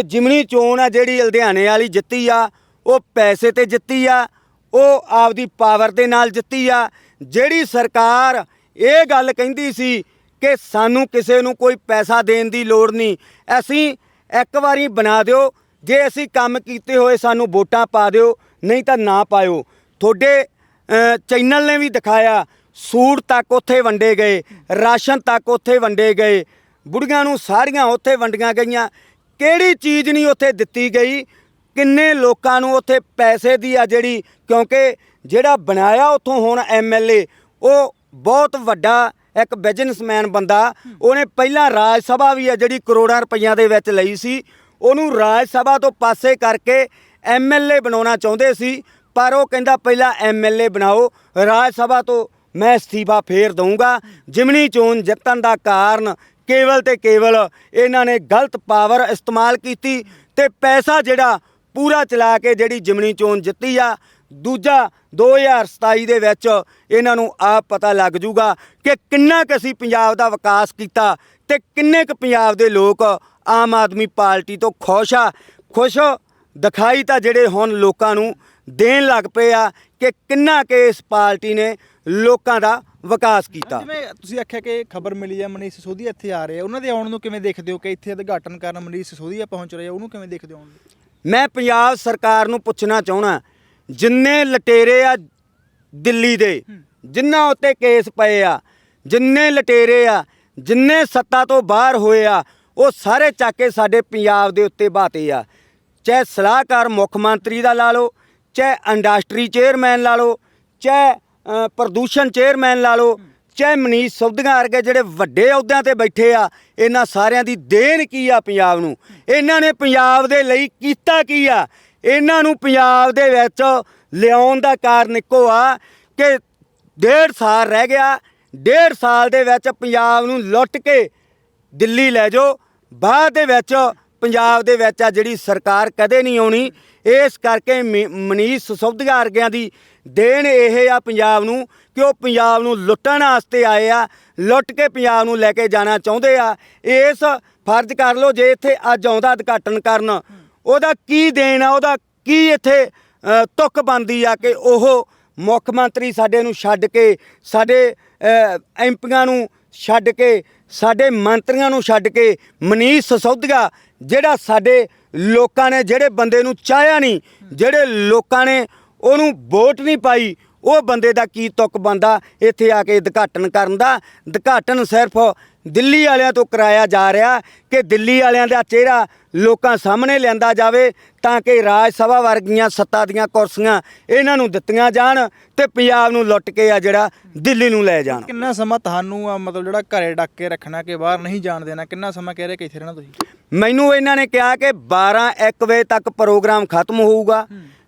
ਜਿਮਨੀ ਚੋਣ ਆ ਜਿਹੜੀ ਲੁਧਿਆਣੇ ਵਾਲੀ ਜਿੱਤੀ ਆ ਉਹ ਪੈਸੇ ਤੇ ਜਿੱਤੀ ਆ ਉਹ ਆਪਦੀ ਪਾਵਰ ਦੇ ਨਾਲ ਜਿੱਤੀ ਆ। ਜਿਹੜੀ ਸਰਕਾਰ ਇਹ ਗੱਲ ਕਹਿੰਦੀ ਸੀ ਕਿ ਸਾਨੂੰ ਕਿਸੇ ਨੂੰ ਕੋਈ ਪੈਸਾ ਦੇਣ ਦੀ ਲੋੜ ਨਹੀਂ। ਅਸੀਂ ਇੱਕ ਵਾਰੀ ਬਣਾ ਦਿਓ, ਜੇ ਅਸੀਂ ਕੰਮ ਕੀਤੇ ਹੋਏ ਸਾਨੂੰ ਵੋਟਾਂ ਪਾ ਦਿਓ, ਨਹੀਂ ਤਾਂ ਨਾ ਪਾਇਓ। ਤੁਹਾਡੇ ਚੈਨਲ ਨੇ ਵੀ ਦਿਖਾਇਆ ਸੂਟ ਤੱਕ ਉੱਥੇ ਵੰਡੇ ਗਏ, ਰਾਸ਼ਨ ਤੱਕ ਉੱਥੇ ਵੰਡੇ ਗਏ, ਬੁੜੀਆਂ ਨੂੰ ਸਾਰੀਆਂ ਉੱਥੇ ਵੰਡੀਆਂ ਗਈਆਂ। ਕਿਹੜੀ ਚੀਜ਼ ਨਹੀਂ ਉੱਥੇ ਦਿੱਤੀ ਗਈ? ਕਿੰਨੇ ਲੋਕਾਂ ਨੂੰ ਉੱਥੇ ਪੈਸੇ ਦੀ ਆ ਜਿਹੜੀ, ਕਿਉਂਕਿ ਜਿਹੜਾ ਬਣਾਇਆ ਉੱਥੋਂ ਹੁਣ ਐਮਐਲਏ ਉਹ ਬਹੁਤ ਵੱਡਾ ਇੱਕ ਬਿਜ਼ਨਸਮੈਨ ਬੰਦਾ। ਉਹਨੇ ਪਹਿਲਾਂ ਰਾਜ ਸਭਾ ਵੀ ਆ ਜਿਹੜੀ ਕਰੋੜਾਂ ਰੁਪਈਆਂ ਦੇ ਵਿੱਚ ਲਈ ਸੀ। ਉਹਨੂੰ ਰਾਜ ਸਭਾ ਤੋਂ ਪਾਸੇ ਕਰਕੇ ਐਮਐਲਏ ਬਣਾਉਣਾ ਚਾਹੁੰਦੇ ਸੀ, ਪਰ ਉਹ ਕਹਿੰਦਾ ਪਹਿਲਾਂ ਐਮਐਲਏ ਬਣਾਓ, ਰਾਜ ਸਭਾ ਤੋਂ ਮੈਂ ਅਸਤੀਫਾ ਫੇਰ ਦਊਂਗਾ। ਜਿਮਨੀ ਚੋਣ ਜਿੱਤਣ ਦਾ ਕਾਰਨ ਕੇਵਲ ਤੇ ਕੇਵਲ ਇਹਨਾਂ ਨੇ ਗਲਤ ਪਾਵਰ ਇਸਤੇਮਾਲ ਕੀਤੀ ਤੇ ਪੈਸਾ ਜਿਹੜਾ ਪੂਰਾ ਚਲਾ ਕੇ ਜਿਹੜੀ ਜਿਮਨੀ ਚੋਣ ਜਿੱਤੀ ਆ ਦੂਜਾ 2027 ਦੇ ਵਿੱਚ ਇਹਨਾਂ ਨੂੰ ਆਪ ਪਤਾ ਲੱਗ ਜੂਗਾ ਕਿ ਕਿੰਨਾ ਕੁ ਅਸੀਂ ਪੰਜਾਬ ਦਾ ਵਿਕਾਸ ਕੀਤਾ ਤੇ ਕਿੰਨੇ ਕੁ ਪੰਜਾਬ ਦੇ ਲੋਕ ਆਮ ਆਦਮੀ ਪਾਰਟੀ ਤੋਂ ਖੁਸ਼ ਆ। ਖੁਸ਼ ਦਿਖਾਈ ਤਾਂ ਜਿਹੜੇ ਹੁਣ ਲੋਕਾਂ ਨੂੰ ਦੇਣ ਲੱਗ ਪਏ ਆ ਕਿ ਕਿੰਨਾ ਕਿ ਇਸ ਪਾਰਟੀ ਨੇ ਲੋਕਾਂ ਦਾ ਵਿਕਾਸ ਕੀਤਾ।
ਜਿਵੇਂ ਤੁਸੀਂ ਆਖਿਆ ਕਿ ਖਬਰ ਮਿਲੀ ਹੈ ਮਨੀਸ਼ ਸਿਸੋਦੀਆ ਇੱਥੇ ਆ ਰਹੇ ਆ। ਉਹਨਾਂ ਦੇ ਆਉਣ ਨੂੰ ਕਿਵੇਂ ਦੇਖਦੇ ਹੋ ਕਿ ਇੱਥੇ ਉਦਘਾਟਨ ਕਰਨ ਮਨੀਸ਼ ਸਿਸੋਦੀਆ ਪਹੁੰਚ ਰਹੇ ਆ ਉਹਨੂੰ ਕਿਵੇਂ ਦੇਖਦੇ ਹੋ
ਮੈਂ ਪੰਜਾਬ ਸਰਕਾਰ ਨੂੰ ਪੁੱਛਣਾ ਚਾਹਣਾ ਜਿੰਨੇ ਲਟੇਰੇ ਆ ਦਿੱਲੀ ਦੇ ਜਿਨ੍ਹਾਂ ਉੱਤੇ ਕੇਸ ਪਏ ਆ ਜਿੰਨੇ ਲਟੇਰੇ ਆ ਜਿੰਨੇ ਸੱਤਾ ਤੋਂ ਬਾਹਰ ਹੋਏ ਆ ਉਹ ਸਾਰੇ ਚੱਕ ਕੇ ਸਾਡੇ ਪੰਜਾਬ ਦੇ ਉੱਤੇ ਬਾਤੇ ਆ। ਚਾਹੇ ਸਲਾਹਕਾਰ ਮੁੱਖ ਮੰਤਰੀ ਦਾ ਲਾ ਲਓ ਚਾਹੇ ਇੰਡਸਟਰੀ ਚੇਅਰਮੈਨ ਲਾ ਲਓ ਚਾਹੇ ਪ੍ਰਦੂਸ਼ਣ ਚੇਅਰਮੈਨ ਲਾ ਲਓ ਚਾਹੇ ਮਨੀਸ਼ ਸੌਦੀਆਂ ਵਰਗੇ ਜਿਹੜੇ ਵੱਡੇ ਅਹੁਦਿਆਂ ਤੇ ਬੈਠੇ ਆ ਇਹਨਾਂ ਸਾਰਿਆਂ ਦੀ ਦੇਣ ਕੀ ਆ ਪੰਜਾਬ ਨੂੰ? ਇਹਨਾਂ ਨੇ ਪੰਜਾਬ ਦੇ ਲਈ ਕੀਤਾ ਕੀ ਆ? ਇਹਨਾਂ ਨੂੰ ਪੰਜਾਬ ਦੇ ਵਿੱਚ ਲਿਆਉਣ ਦਾ ਕਾਰਨ ਇੱਕੋ ਆ ਕਿ ਡੇਢ ਸਾਲ ਰਹਿ ਗਿਆ, ਡੇਢ ਸਾਲ ਦੇ ਵਿੱਚ ਪੰਜਾਬ ਨੂੰ ਲੁੱਟ ਕੇ ਦਿੱਲੀ ਲੈ ਜਾਓ। ਬਾਅਦ ਦੇ ਵਿੱਚ ਪੰਜਾਬ ਦੇ ਵਿੱਚ ਆ ਜਿਹੜੀ ਸਰਕਾਰ ਕਦੇ ਨਹੀਂ ਆਉਣੀ, ਇਸ ਕਰਕੇ ਮ- ਮਨੀਸ਼ ਸਿਸੋਦੀਆ ਵਰਗਿਆਂ ਦੀ ਦੇਣ ਇਹ ਆ ਪੰਜਾਬ ਨੂੰ ਕਿ ਉਹ ਪੰਜਾਬ ਨੂੰ ਲੁੱਟਣ ਵਾਸਤੇ ਆਏ ਆ, ਲੁੱਟ ਕੇ ਪੰਜਾਬ ਨੂੰ ਲੈ ਕੇ ਜਾਣਾ ਚਾਹੁੰਦੇ ਆ। ਇਸ ਫਰਜ਼ ਕਰ ਲਓ, ਜੇ ਇੱਥੇ ਅੱਜ ਆਉਂਦਾ ਉਦਘਾਟਨ ਕਰਨ ਉਹਦਾ ਕੀ ਦੇਣ ਆ ਉਹਦਾ ਕੀ ਇੱਥੇ ਅ, ਤੁੱਕ ਬੰਦੀ ਆ ਕਿ ਉਹ ਮੁੱਖ ਮੰਤਰੀ ਸਾਡੇ ਨੂੰ ਛੱਡ ਕੇ ਸਾਡੇ ਅ, ਐਮਪੀਆਂ ਨੂੰ ਛੱਡ ਕੇ ਸਾਡੇ ਮੰਤਰੀਆਂ ਨੂੰ ਛੱਡ ਕੇ ਮਨੀਸ਼ ਸਿਸੋਦੀਆ ਜਿਹੜਾ ਸਾਡੇ ਲੋਕਾਂ ਨੇ ਜਿਹੜੇ ਬੰਦੇ ਨੂੰ ਚਾਹਿਆ ਨਹੀਂ ਜਿਹੜੇ ਲੋਕਾਂ ਨੇ ਉਹਨੂੰ ਵੋਟ ਨਹੀਂ ਪਾਈ ਉਹ ਬੰਦੇ ਦਾ ਕੀ ਤੁੱਕ ਬੰਦਾ ਇੱਥੇ ਆ ਕੇ ਉਦਘਾਟਨ ਕਰਨ ਦਾ। ਉਦਘਾਟਨ ਸਿਰਫ ਦਿੱਲੀ ਵਾਲਿਆਂ ਤੋਂ ਕਰਾਇਆ ਜਾ ਰਿਹਾ ਕਿ ਦਿੱਲੀ ਵਾਲਿਆਂ ਦਾ ਚਿਹਰਾ ਲੋਕਾਂ ਸਾਹਮਣੇ ਲਿਆਂਦਾ ਜਾਵੇ ਤਾਂ ਕਿ ਰਾਜ ਸਭਾ ਵਰਗੀਆਂ ਸੱਤਾ ਦੀਆਂ ਕੁਰਸੀਆਂ ਇਹਨਾਂ ਨੂੰ ਦਿੱਤੀਆਂ ਜਾਣ ਤੇ ਪੰਜਾਬ ਨੂੰ ਲੁੱਟ ਕੇ ਆ ਜਿਹੜਾ ਦਿੱਲੀ ਨੂੰ ਲੈ ਜਾਣ।
ਕਿੰਨਾ ਸਮਾਂ ਤੁਹਾਨੂੰ ਆ ਮਤਲਬ ਜਿਹੜਾ ਘਰੇ ਡੱਕ ਕੇ ਰੱਖਣਾ ਕਿ ਬਾਹਰ ਨਹੀਂ ਜਾਣ ਦੇਣਾ ਕਿੰਨਾ ਸਮਾਂ ਕਹਿ ਰਹੇ ਕਿ ਇੱਥੇ ਰਹਿਣਾ ਤੁਸੀਂ?
ਮੈਨੂੰ ਇਹਨਾਂ ਨੇ ਕਿਹਾ ਕਿ 12 1 ਵਜੇ ਤੱਕ ਪ੍ਰੋਗਰਾਮ ਖਤਮ ਹੋਊਗਾ।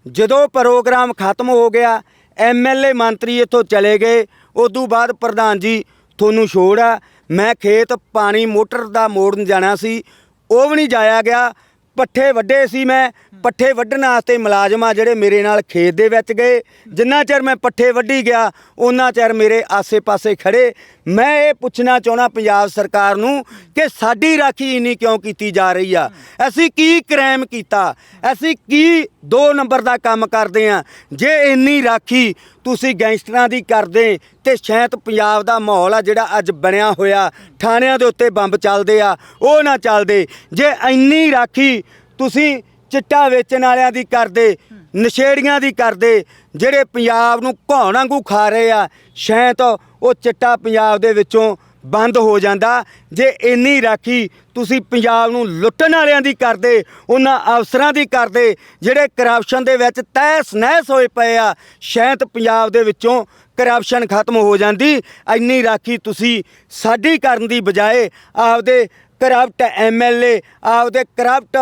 ਜਦੋਂ ਪ੍ਰੋਗਰਾਮ ਖਤਮ ਹੋ ਗਿਆ ਐਮਐਲਏ ਮੰਤਰੀ ਇੱਥੋਂ ਚਲੇ ਗਏ। ਉਦੋਂ ਬਾਅਦ ਪ੍ਰਧਾਨ ਜੀ ਤੁਹਾਨੂੰ ਛੋੜ ਆ। ਮੈਂ ਖੇਤ ਪਾਣੀ ਮੋਟਰ ਦਾ ਮੋੜਨ ਜਾਣਾ ਸੀ, ਉਹ ਵੀ ਨਹੀਂ ਜਾਇਆ ਗਿਆ। ਪੱਠੇ ਵੱਡੇ ਸੀ ਮੈਂ। ਪੱਠੇ ਵੱਢਣ ਵਾਸਤੇ ਮੁਲਾਜ਼ਮ ਆ ਜਿਹੜੇ ਮੇਰੇ ਨਾਲ ਖੇਤ ਦੇ ਵਿੱਚ ਗਏ। ਜਿੰਨਾ ਚਿਰ ਮੈਂ ਪੱਠੇ ਵੱਢੀ ਗਿਆ ਉਹਨਾਂ ਚਿਰ ਮੇਰੇ ਆਸੇ-ਪਾਸੇ ਖੜੇ। ਮੈਂ ਇਹ ਪੁੱਛਣਾ ਚਾਹਣਾ ਪੰਜਾਬ ਸਰਕਾਰ ਨੂੰ ਕਿ ਸਾਡੀ ਰਾਖੀ ਇੰਨੀ ਕਿਉਂ ਕੀਤੀ ਜਾ ਰਹੀ ਆ? ਅਸੀਂ ਕੀ ਕ੍ਰਾਈਮ ਕੀਤਾ? ਅਸੀਂ ਕੀ ਦੋ ਨੰਬਰ ਦਾ ਕੰਮ ਕਰਦੇ ਆ? ਜੇ ਇੰਨੀ ਰਾਖੀ ਤੁਸੀਂ ਗੈਂਗਸਟਰਾਂ ਦੀ ਕਰਦੇ ਤੇ ਸ਼ਾਇਦ ਪੰਜਾਬ ਦਾ ਮਾਹੌਲ ਆ ਜਿਹੜਾ ਅੱਜ ਬਣਿਆ ਹੋਇਆ। ਥਾਣਿਆਂ ਦੇ ਉੱਤੇ ਬੰਬ ਚੱਲਦੇ ਆ, ਉਹ ਨਾ ਚੱਲਦੇ। ਜੇ ਇੰਨੀ ਰਾਖੀ ਤੁਸੀਂ ਚਿੱਟਾ ਵੇਚਣ ਵਾਲਿਆਂ ਦੀ ਕਰਦੇ, ਨਸ਼ੇੜੀਆਂ ਦੀ ਕਰਦੇ, ਜਿਹੜੇ ਪੰਜਾਬ ਨੂੰ ਘੌਣ ਵਾਂਗੂ ਖਾ ਰਹੇ ਆ ਸ਼ਾਇਦ ਉਹ ਚਿੱਟਾ ਪੰਜਾਬ ਦੇ ਵਿੱਚੋਂ ਬੰਦ ਹੋ ਜਾਂਦਾ। ਜੇ ਇੰਨੀ ਰਾਖੀ ਤੁਸੀਂ ਪੰਜਾਬ ਨੂੰ ਲੁੱਟਣ ਵਾਲਿਆਂ ਦੀ ਕਰਦੇ, ਉਹਨਾਂ ਅਫਸਰਾਂ ਦੀ ਕਰਦੇ, ਜਿਹੜੇ ਕਰਪਸ਼ਨ ਦੇ ਵਿੱਚ ਤਹਿਸ ਨਹਿਸ ਹੋਏ ਪਏ ਆ ਸ਼ਾਇਦ ਪੰਜਾਬ ਦੇ ਵਿੱਚੋਂ ਕਰਪਸ਼ਨ ਖਤਮ ਹੋ ਜਾਂਦੀ। ਇੰਨੀ ਰਾਖੀ ਤੁਸੀਂ ਸਾਡੀ ਕਰਨ ਦੀ ਬਜਾਏ ਆਪਦੇ ਕਰਪਟ ਐਮਐਲਏ ਆਪਦੇ ਕਰਪਟ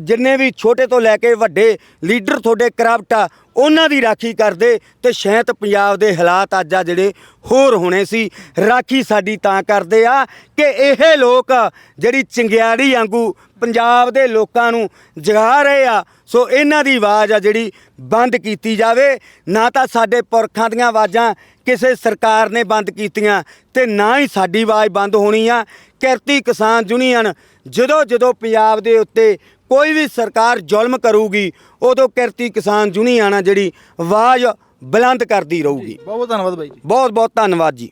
ਜਿੰਨੇ ਵੀ ਛੋਟੇ ਤੋਂ ਲੈ ਕੇ ਵੱਡੇ ਲੀਡਰ ਤੁਹਾਡੇ ਕਰਪਟ ਆ, ਉਹਨਾਂ ਦੀ ਰਾਖੀ ਕਰਦੇ ਤੇ ਸ਼ਾਇਦ ਪੰਜਾਬ ਦੇ ਹਾਲਾਤ ਅੱਜ ਆ ਜਿਹੜੇ ਹੋਰ ਹੋਣੇ ਸੀ। ਰਾਖੀ ਸਾਡੀ ਤਾਂ ਕਰਦੇ ਆ ਕਿ ਇਹ ਲੋਕ ਜਿਹੜੀ ਚਿੰਗਿਆੜੀ ਵਾਂਗੂ ਪੰਜਾਬ ਦੇ ਲੋਕਾਂ ਨੂੰ ਜਗਾ ਰਹੇ ਆ, ਸੋ ਇਹਨਾਂ ਦੀ ਆਵਾਜ਼ ਆ ਜਿਹੜੀ ਬੰਦ ਕੀਤੀ ਜਾਵੇ। ਨਾ ਤਾਂ ਸਾਡੇ ਪੁਰਖਾਂ ਦੀਆਂ ਆਵਾਜ਼ਾਂ ਕਿਸੇ ਸਰਕਾਰ ਨੇ ਬੰਦ ਕੀਤੀਆਂ ਤੇ ਨਾ ਹੀ ਸਾਡੀ ਆਵਾਜ਼ ਬੰਦ ਹੋਣੀ ਆ। ਕਿਰਤੀ ਕਿਸਾਨ ਯੂਨੀਅਨ ਜਦੋਂ ਜਦੋਂ ਪੰਜਾਬ ਦੇ ਉੱਤੇ ਕੋਈ ਵੀ ਸਰਕਾਰ ਜ਼ੁਲਮ ਕਰੂਗੀ ਉਦੋਂ ਕਿਰਤੀ ਕਿਸਾਨ ਯੂਨੀਅਨ ਆ ਜਿਹੜੀ ਆਵਾਜ਼ ਬੁਲੰਦ ਕਰਦੀ ਰਹੂਗੀ।
ਬਹੁਤ ਬਹੁਤ ਧੰਨਵਾਦ ਬਾਈ ਜੀ।
ਬਹੁਤ ਬਹੁਤ ਧੰਨਵਾਦ ਜੀ।